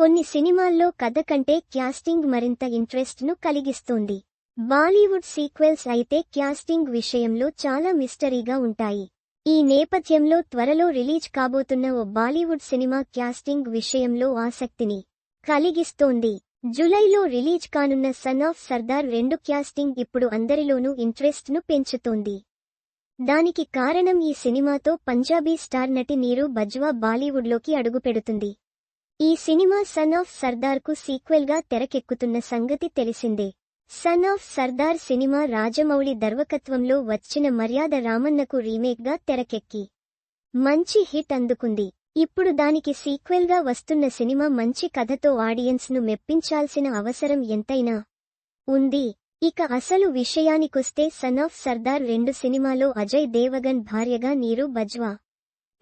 కొన్ని సినిమాల్లో కథ కంటే క్యాస్టింగ్ మరింత ఇంట్రెస్ట్ను కలిగిస్తుంది. కలిగిస్తోంది బాలీవుడ్ సీక్వెల్స్ అయితే క్యాస్టింగ్ విషయంలో చాలా మిస్టరీగా ఉంటాయి. ఈ నేపథ్యంలో త్వరలో రిలీజ్ కాబోతున్న ఓ బాలీవుడ్ సినిమా క్యాస్టింగ్ విషయంలో ఆసక్తిని కలిగిస్తోంది. జులైలో రిలీజ్ కానున్న సన్ ఆఫ్ సర్దార్ రెండు క్యాస్టింగ్ ఇప్పుడు అందరిలోనూ ఇంట్రెస్ట్ను పెంచుతోంది. దానికి కారణం ఈ సినిమాతో పంజాబీ స్టార్ నటి నీరు బజ్వా బాలీవుడ్లోకి అడుగుపెడుతుంది. ఈ సినిమా సన్ ఆఫ్ సర్దార్కు సీక్వెల్గా తెరకెక్కుతున్న సంగతి తెలిసిందే. Son of Sardaar cinema Rajamouli దర్వకత్వంలో వచ్చిన మర్యాద రామన్నకు రీమేక్గా తెరకెక్కి. మంచి హిట్ అందుకుంది. ఇప్పుడు దానికి సీక్వెల్గా వస్తున్న సినిమా మంచి కథతో ఆడియన్స్ను మెప్పించాల్సిన అవసరం ఎంతైనా ఉంది. ఇక అసలు విషయానికొస్తే సన్ ఆఫ్ సర్దార్ రెండు సినిమాలో అజయ్ దేవగన్ భార్యగా నీరు బజ్వా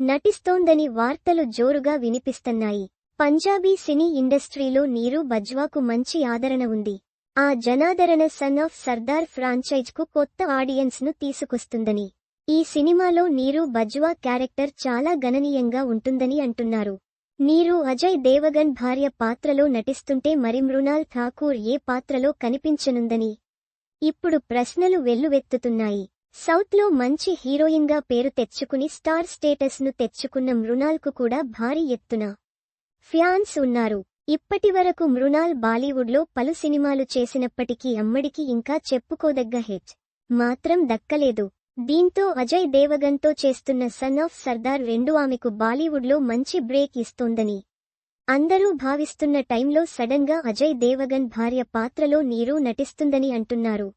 నటిస్తోందని వార్తలు జోరుగా వినిపిస్తున్నాయి. పంజాబీ సినీ ఇండస్ట్రీలో నీరు బజ్వాకు మంచి ఆదరణ ఉంది. ఆ జనాదరణ సన్ ఆఫ్ సర్దార్ ఫ్రాంచైజ్కు కొత్త ఆడియన్స్ను తీసుకొస్తుందని. ఈ సినిమాలో నీరు బజ్వా క్యారెక్టర్ చాలా గణనీయంగా ఉంటుందని అంటున్నారు. నీరు అజయ్ దేవగన్ భార్య పాత్రలో నటిస్తుంటే మరి మృణాల్ ఠాకూర్ ఏ పాత్రలో కనిపించనుందని. ఇప్పుడు ప్రశ్నలు వెల్లువెత్తుతున్నాయి. సౌత్లో మంచి హీరోయిన్గా పేరు తెచ్చుకుని స్టార్ స్టేటస్ను తెచ్చుకున్న మృణాల్కు కూడా భారీ ఎత్తున ఫ్యాన్స్ ఉన్నారు. ఇప్పటివరకు మృణాల్ బాలీవుడ్లో పలు సినిమాలు చేసినప్పటికీ అమ్మడికి ఇంకా చెప్పుకోదగ్గ హిట్ మాత్రం దక్కలేదు. దీంతో అజయ్ దేవగన్తో చేస్తున్న సన్ ఆఫ్ సర్దార్ రెండు ఆమెకు బాలీవుడ్లో మంచి బ్రేక్ ఇస్తోందని అందరూ భావిస్తున్న టైంలో సడన్గా అజయ్ దేవగన్ భార్య పాత్రలో నీరు నటిస్తుందని అంటున్నారు.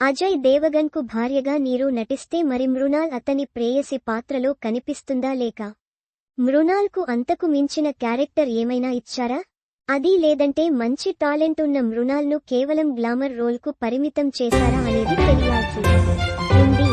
అజయ్ దేవగన్కు భార్యగా నీరు నటిస్తే మరి మృణాల్ అతని ప్రేయసి పాత్రలో కనిపిస్తుందా లేక మృణాల్కు అంతకు మించిన క్యారెక్టర్ ఏమైనా ఇచ్చారా? అది లేదంటే మంచి టాలెంట్ ఉన్న మృణాల్ను కేవలం గ్లామర్ రోల్కు పరిమితం చేశారా అనేది తెలియాల్సి ఉంది.